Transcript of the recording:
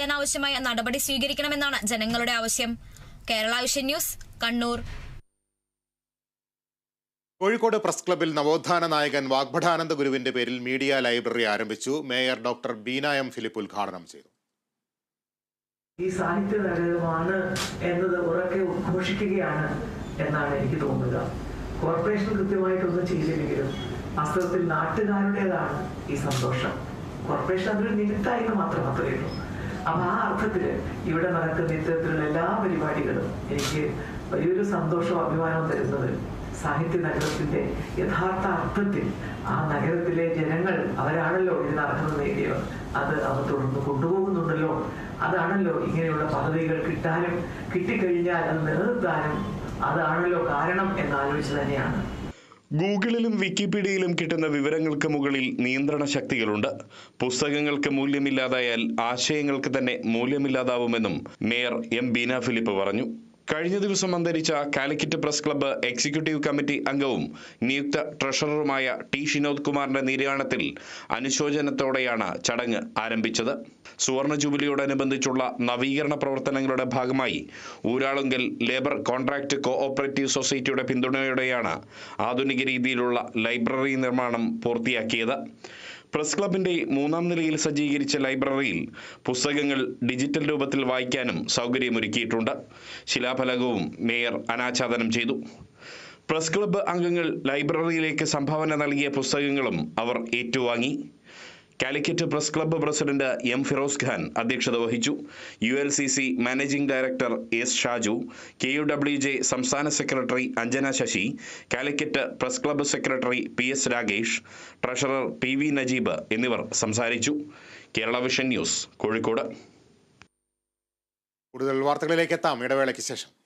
ചെയ്യാനാവശ്യമായ നടപടി സ്വീകരിക്കണമെന്നാണ് ജനങ്ങളുടെ ആവശ്യം. Kerala vision news Kannur. Kozhikode press ക്ലബിൽ നവോത്ഥാന നായകൻ വാഗ്ഭടാനന്ദ ഗുരുവിന്റെ പേരിൽ മീഡിയ ലൈബ്രറി ആരംഭിച്ചു. Mayor doctor Beena M Philip ഉദ്ഘാടനം ചെയ്തു. ഈ സാഹിത്യ നഗരമാണ് എന്നത് ഉറക്കെ ഉദ്ഘോഷിക്കുകയാണ് എന്നാണ് എനിക്ക് തോന്നുക. കോർപ്പറേഷൻ കൃത്യമായിട്ടൊന്നും ചെയ്തില്ലെങ്കിലും വാസ്തവത്തിൽ നാട്ടുകാരുടേതാണ് ഈ സന്തോഷം. കോർപ്പറേഷൻ അതൊരു നിമിത്തായെന്ന് മാത്രം അത്രയേ ഉള്ളൂ. അപ്പൊ ആ അർത്ഥത്തിൽ ഇവിടെ നടക്കുന്ന ഇത്തരത്തിലുള്ള എല്ലാ പരിപാടികളും എനിക്ക് വലിയൊരു സന്തോഷവും അഭിമാനവും തരുന്നത് സാഹിത്യ നഗരത്തിന്റെ യഥാർത്ഥ അർത്ഥത്തിൽ ആ നഗരത്തിലെ ജനങ്ങൾ അവരാണല്ലോ ഇതിന് അർഹത നേടിയവർ അത് അവർ തുടർന്ന് കൊണ്ടുപോകുന്നുണ്ടല്ലോ. അതാണല്ലോ ഇങ്ങനെയുള്ള പദവികൾ കിട്ടാനും കിട്ടിക്കഴിഞ്ഞാൽ അത് നിലനിർത്താനും അതാണല്ലോ കാരണം എന്ന് എന്നാലോചിച്ച് തന്നെയാണ്. ഗൂഗിളിലും വിക്കിപീഡിയയിലും കിട്ടുന്ന വിവരങ്ങൾക്ക് മുകളിൽ നിയന്ത്രണ ശക്തികളുണ്ട്. പുസ്തകങ്ങൾക്ക് മൂല്യമില്ലാതായാൽ ആശയങ്ങൾക്ക് തന്നെ മൂല്യമില്ലാതാവുമെന്നും മേയർ എം ബീന ഫിലിപ്പ് പറഞ്ഞു. കഴിഞ്ഞ ദിവസം അന്തരിച്ച Calicut press club executive committee അംഗവും നിയുക്ത ട്രഷററുമായ ടി ഷിനോദ് കുമാറിന്റെ നിര്യാണത്തിൽ അനുശോചനത്തോടെയാണ് ചടങ്ങ് ആരംഭിച്ചത്. സുവർണ ജൂബിലിയോടനുബന്ധിച്ചുള്ള നവീകരണ പ്രവർത്തനങ്ങളുടെ ഭാഗമായി ഊരാളുങ്കൽ ലേബർ കോൺട്രാക്ട് കോഓപ്പറേറ്റീവ് സൊസൈറ്റിയുടെ പിന്തുണയോടെയാണ് ആധുനിക രീതിയിലുള്ള ലൈബ്രറി നിർമ്മാണം പൂർത്തിയാക്കിയത്. പ്രസ് ക്ലബിന്റെ മൂന്നാം നിലയിൽ സജ്ജീകരിച്ച ലൈബ്രറിയിൽ പുസ്തകങ്ങൾ ഡിജിറ്റൽ രൂപത്തിൽ വായിക്കാനും സൗകര്യമൊരുക്കിയിട്ടുണ്ട്. ശിലാഫലകവും മേയർ അനാച്ഛാദനം ചെയ്തു. പ്രസ് ക്ലബ്ബ് അംഗങ്ങൾ ലൈബ്രറിയിലേക്ക് സംഭാവന നൽകിയ പുസ്തകങ്ങളും അവർ ഏറ്റുവാങ്ങി. Calicut press club president M Firoz Khan അധ്യക്ഷത വഹിച്ചു. U L C C managing director S Shaju K U W J സംസ്ഥാന secretary Anjana Sasi Calicut press club secretary P S Ragesh treasurer P V Najeeb എന്നിവർ സംസാരിച്ചു. Kerala vision news Kozhikode. കൂടുതൽ വാർത്തകളിലേക്ക് എത്താം. ഇടവേളയ്ക്ക് ശേഷം.